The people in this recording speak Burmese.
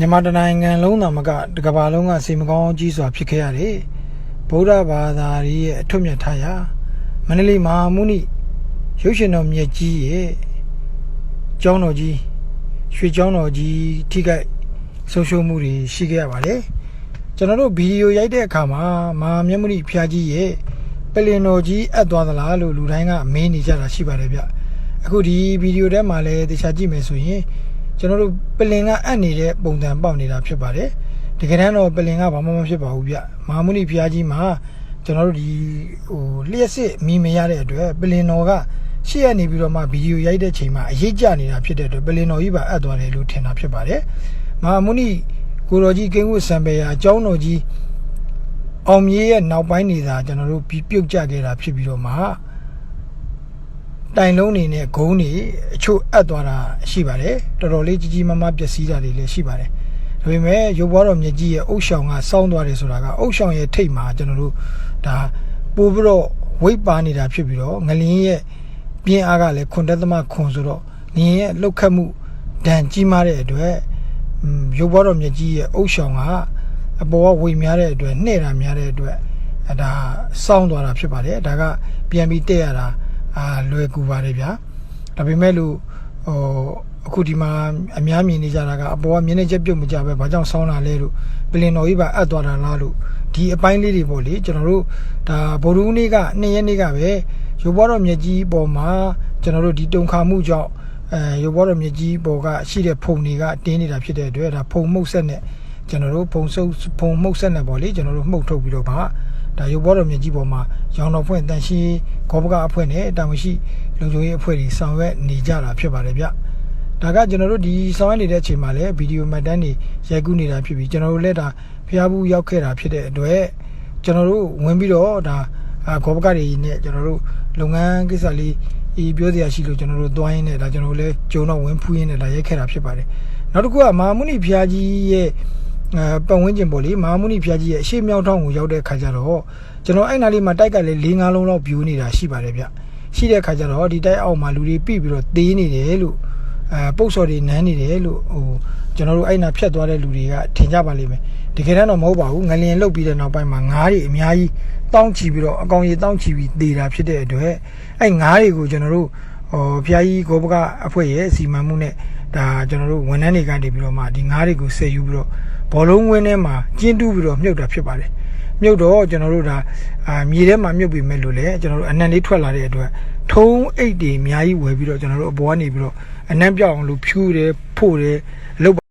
မြန်မာတိုင်းနိုင်ငံလုံးသာမကတစ်ကမ္ဘာလုံးကစီမကောင်းကြီးစွာဖြစ်ခဲ့ရတယ်ဗုဒ္ဓဘာသာကြီးရဲ့အထွတ်မြတ်ထားရာမန္တလေးမဟာမုနိရုပ်ရှင်တော်မြတ်ကြီးရဲ့ကျောင်းတော်ကြီးရွှေကျောင်းတော်ကြီးထိခိုက်ဆုံးရှုံးမှုတွေရှိခဲ့ရပါတယ်ကျွန်တော်တို့ဗီဒီယိုရိုက်တဲ့အခါမှာမဟာမြတ်မုနိဖျားကြီးရဲ့ပလင်တော်ကြီးအပ်သွားသလားလို့လူတိုင်းကမေးနေကြတာရှိပါတယ်ဗျအခုဒီဗီဒီယိုထဲမှာလည်းတခြားကြည့်မယ်ဆိုရင် ကျွန်တော်တို့ပလင်ကအပ်နေတဲ့ပုံစံပေါက်နေတာဖြစ်ပါတယ်တကယ်တမ်းတော့ပလင်ကဘာမှမဖြစ်ပါဘူးဗျမဟာမုနိဘုရားကြီးမှာကျွန်တော်တို့ဒီဟိုလျှက်စစ်မီမရတဲ့အတွက်ပလင်တော်ကရှေ့ရနေပြီးတော့မှဗီဒီယိုရိုက်တဲ့ချိန်မှာအရေးကြနေတာဖြစ်တဲ့အတွက်ပလင်တော်ကြီးပါအပ်သွားတယ်လို့ထင်တာဖြစ်ပါတယ်မဟာမုနိကိုတော်ကြီးကိန်းဝတ်စံပေရာအကြောင်းတော်ကြီးအောင်မြေရဲ့နောက်ပိုင်းနေတာကျွန်တော်တို့ပြီးပြုတ်ကြခဲ့တာဖြစ်ပြီးတော့မှ တိုင်လုံးနေနဲ့ဂုံးနေအချို့အပ်သွားတာရှိပါတယ်တော်တော်လေးကြီးကြီးမားမားပျက်စီးတာတွေလည်းရှိပါတယ်ဒါပေမဲ့ရုပ်ဘွားတော်မြတ်ကြီးရဲ့အုတ်ရှောင်ကစောင်းသွားတယ်ဆိုတာကအုတ်ရှောင်ရဲ့ထိတ်မှာကျွန်တော်တို့ဒါပို့ပြီးတော့ဝိတ်ပါနေတာဖြစ်ပြီးတော့ငလင်းရဲ့ပြင်းအားကလည်းခွန်တက်သမခွန်ဆိုတော့ငင်းရဲ့လှုပ်ခတ်မှုဒဏ်ကြီးမားတဲ့အတွက်อืมရုပ်ဘွားတော်မြတ်ကြီးရဲ့အုတ်ရှောင်ကအပေါ်ကဝိတ်များတဲ့အတွက်နှဲ့တာများတဲ့အတွက်အဲဒါစောင်းသွားတာဖြစ်ပါတယ်ဒါကပြန်ပြီးတက်ရတာ အာလွယ်ကူပါတယ်ဗျာဒါပေမဲ့လို့ဟိုအခုဒီမှာအများမြင်နေကြတာကအပေါ်ကမျက်နှာချက်ပြုတ်မကြပဲဘာကြောင့်ဆောင်းလာလဲလို့ပလင်တော်ကြီးပါအပ်သွားတာလားလို့ဒီအပိုင်းလေးတွေပေါ့လေကျွန်တော်တို့ဒါဗိုလ်ရုံးနေ့ကနှစ်ရက်နေ့ကပဲရုပ်ဘွားတော်မြတ်ကြီးပေါ်မှာကျွန်တော်တို့ဒီတုံခါမှုကြောင့်အဲရုပ်ဘွားတော်မြတ်ကြီးပေါ်ကရှိတဲ့ဖုံတွေကတင်းနေတာဖြစ်တဲ့အတွက်ဒါဖုံမှုတ်ဆက်နဲ့ကျွန်တော်တို့ဖုံဆုပ်ဖုံမှုတ်ဆက်နဲ့ပေါ့လေကျွန်တော်တို့မှုတ်ထုတ်ပြီးတော့ဗာ ဒါရုပ်ဘောတော်မြတ်ကြီးပေါ်မှာရောင်တော်ဖွဲ့တန်ရှင်းခေါပကအဖွဲ့နဲ့တာဝန်ရှိလုံခြုံရေးအဖွဲ့တွေဆောင်ရွက်နေကြတာဖြစ်ပါတယ်ဗျဒါကကျွန်တော်တို့ဒီဆောင်ရွက်နေတဲ့အချိန်မှာလည်းဗီဒီယိုမှတ်တမ်းတွေရိုက်ကူးနေတာဖြစ်ပြီးကျွန်တော်တို့လည်းဒါဖျားဘူးရောက်ခဲ့တာဖြစ်တဲ့အတွက်ကျွန်တော်တို့ဝင်ပြီးတော့ဒါခေါပကတွေနဲ့ကျွန်တော်တို့လုပ်ငန်းကိစ္စလေးဒီပြောစရာရှိလို့ကျွန်တော်တို့တွိုင်းနေဒါကျွန်တော်တို့လည်းဂျုံတော့ဝင်ဖူးရင်းနဲ့ဒါရိုက်ခဲ့တာဖြစ်ပါတယ်နောက်တစ်ခုကမဟာမုနိဖျားကြီးရဲ့အဲ ပတ်ဝန်းကျင်ပေါ့လေမဟာမုနိဖျားကြီးရဲ့အရှိမြောက်ထောင်းကိုရောက်တဲ့ခါကျတော့ကျွန်တော်အဲ့နားလေးမှာတိုက်ကလည်း၄၅လုံးလောက်ပြိုးနေတာရှိပါတယ်ဗျရှိတဲ့ခါကျတော့ဒီတိုက်အောက်မှာလူတွေပြပြီးတော့သေးနေတယ်လို့အဲပုတ်စော်တွေနန်းနေတယ်လို့ဟိုကျွန်တော်တို့အဲ့နာဖြတ်သွားတဲ့လူတွေကထင်ကြပါလိမ့်မယ်တကယ်တမ်းတော့မဟုတ်ပါဘူးငလျင်လုတ်ပြီးတဲ့နောက်ပိုင်းမှာငါးတွေအများကြီးတောင်းချီပြီးတော့အကောင်ကြီးတောင်းချီပြီးသေတာဖြစ်တဲ့အတွက်အဲ့ငါးတွေကိုကျွန်တော်တို့ ဟိုဖျားကြီးကိုဘကအဖွဲ့ရဲ့စီမံမှုနဲ့ဒါကျွန်တော်တို့ဝန်ထမ်းတွေကနေပြီးတော့မှဒီငါးတွေကိုဆယ်ယူပြီးတော့ဘောလုံးဝင်းထဲမှာကျင်းတူးပြီးတော့မြုပ်တာဖြစ်ပါတယ်မြုပ်တော့ကျွန်တော်တို့ဒါအာမြေထဲမှာမြုပ်ပြီးမဲ့လို့လေကျွန်တော်တို့အနံလေးထွက်လာတဲ့အတွက်ထုံးအိတ်တွေအများကြီးဝယ်ပြီးတော့ကျွန်တော်တို့အပေါ်ကနေပြီးတော့အနံပြောက်အောင်လို့ဖြူးတယ်ဖို့တယ်လုပ်